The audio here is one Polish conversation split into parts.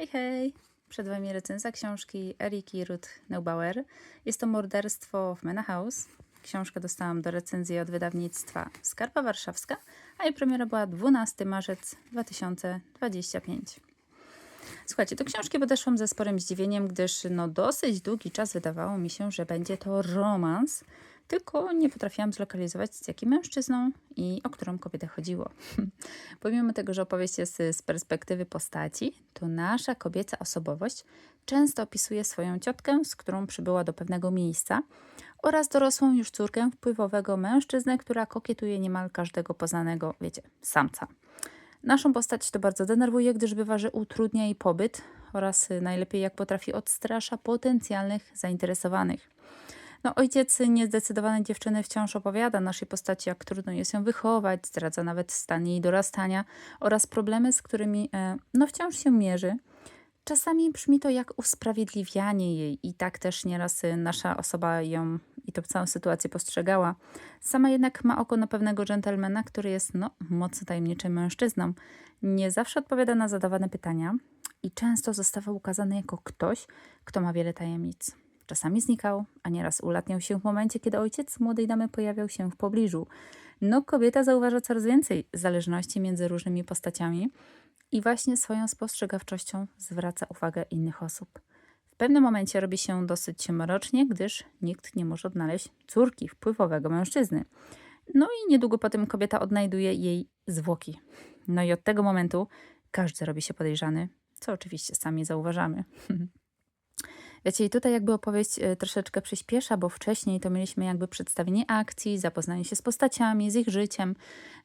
Hej, hej! Przed Wami recenzja książki Eriki Ruth Neubauer. Jest to Morderstwo w Mena House. Książkę dostałam do recenzji od wydawnictwa Skarpa Warszawska, a jej premiera była 12 marzec 2025. Słuchajcie, do książki podeszłam ze sporym zdziwieniem, gdyż no, dosyć długi czas wydawało mi się, że będzie to romans, tylko nie potrafiłam zlokalizować z jakim mężczyzną i o którą kobietę chodziło. Pomimo tego, że opowieść jest z perspektywy postaci, to nasza kobieca osobowość często opisuje swoją ciotkę, z którą przybyła do pewnego miejsca, oraz dorosłą już córkę wpływowego mężczyznę, która kokietuje niemal każdego poznanego, wiecie, samca. Naszą postać to bardzo denerwuje, gdyż bywa, że utrudnia jej pobyt oraz y, najlepiej jak potrafi odstrasza potencjalnych zainteresowanych. No, ojciec niezdecydowany dziewczyny wciąż opowiada naszej postaci, jak trudno jest ją wychować, zdradza nawet stan jej dorastania oraz problemy, z którymi e, no, wciąż się mierzy. Czasami brzmi to jak usprawiedliwianie jej i tak też nieraz y, nasza osoba ją i tą całą sytuację postrzegała. Sama jednak ma oko na pewnego dżentelmena, który jest no, mocno tajemniczym mężczyzną. Nie zawsze odpowiada na zadawane pytania i często zostawał ukazany jako ktoś, kto ma wiele tajemnic. Czasami znikał, a nieraz ulatniał się w momencie, kiedy ojciec młodej damy pojawiał się w pobliżu. No, kobieta zauważa coraz więcej zależności między różnymi postaciami i właśnie swoją spostrzegawczością zwraca uwagę innych osób. W pewnym momencie robi się dosyć mrocznie, gdyż nikt nie może odnaleźć córki wpływowego mężczyzny. No i niedługo potem kobieta odnajduje jej zwłoki. No i od tego momentu każdy robi się podejrzany, co oczywiście sami zauważamy. Wiecie, i tutaj jakby opowieść e, troszeczkę przyspiesza, bo wcześniej to mieliśmy jakby przedstawienie akcji, zapoznanie się z postaciami, z ich życiem.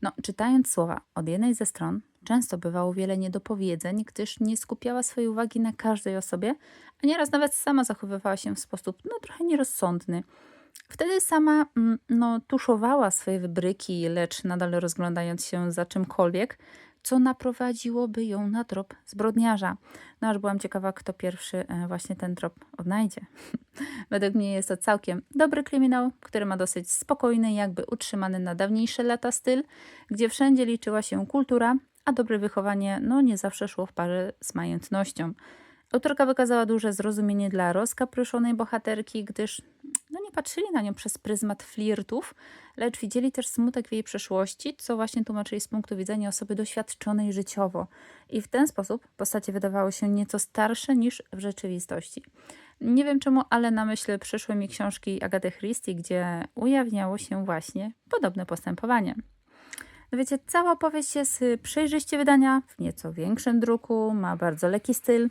No, czytając słowa od jednej ze stron, często bywało wiele niedopowiedzeń, gdyż nie skupiała swojej uwagi na każdej osobie, a nieraz nawet sama zachowywała się w sposób no, trochę nierozsądny. Wtedy sama mm, no, tuszowała swoje wybryki, lecz nadal rozglądając się za czymkolwiek, co naprowadziłoby ją na trop zbrodniarza. No aż byłam ciekawa, kto pierwszy e, właśnie ten trop odnajdzie. Według mnie jest to całkiem dobry kryminał, który ma dosyć spokojny, jakby utrzymany na dawniejsze lata styl, gdzie wszędzie liczyła się kultura, a dobre wychowanie no nie zawsze szło w parze z majętnością. Autorka wykazała duże zrozumienie dla rozkapryszonej bohaterki, gdyż patrzyli na nią przez pryzmat flirtów, lecz widzieli też smutek w jej przeszłości, co właśnie tłumaczyli z punktu widzenia osoby doświadczonej życiowo. I w ten sposób postacie wydawały się nieco starsze niż w rzeczywistości. Nie wiem czemu, ale na myśl przyszły mi książki Agaty Christie, gdzie ujawniało się właśnie podobne postępowanie. No wiecie, cała opowieść jest przejrzyście wydania, w nieco większym druku, ma bardzo lekki styl.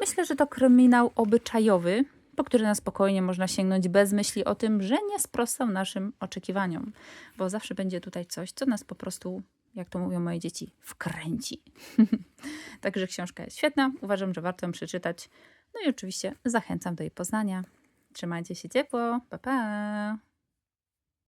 Myślę, że to kryminał obyczajowy, po który na spokojnie można sięgnąć bez myśli o tym, że nie sprostał naszym oczekiwaniom, bo zawsze będzie tutaj coś, co nas po prostu, jak to mówią moje dzieci, wkręci. Także książka jest świetna, uważam, że warto ją przeczytać. No i oczywiście zachęcam do jej poznania. Trzymajcie się ciepło, pa pa!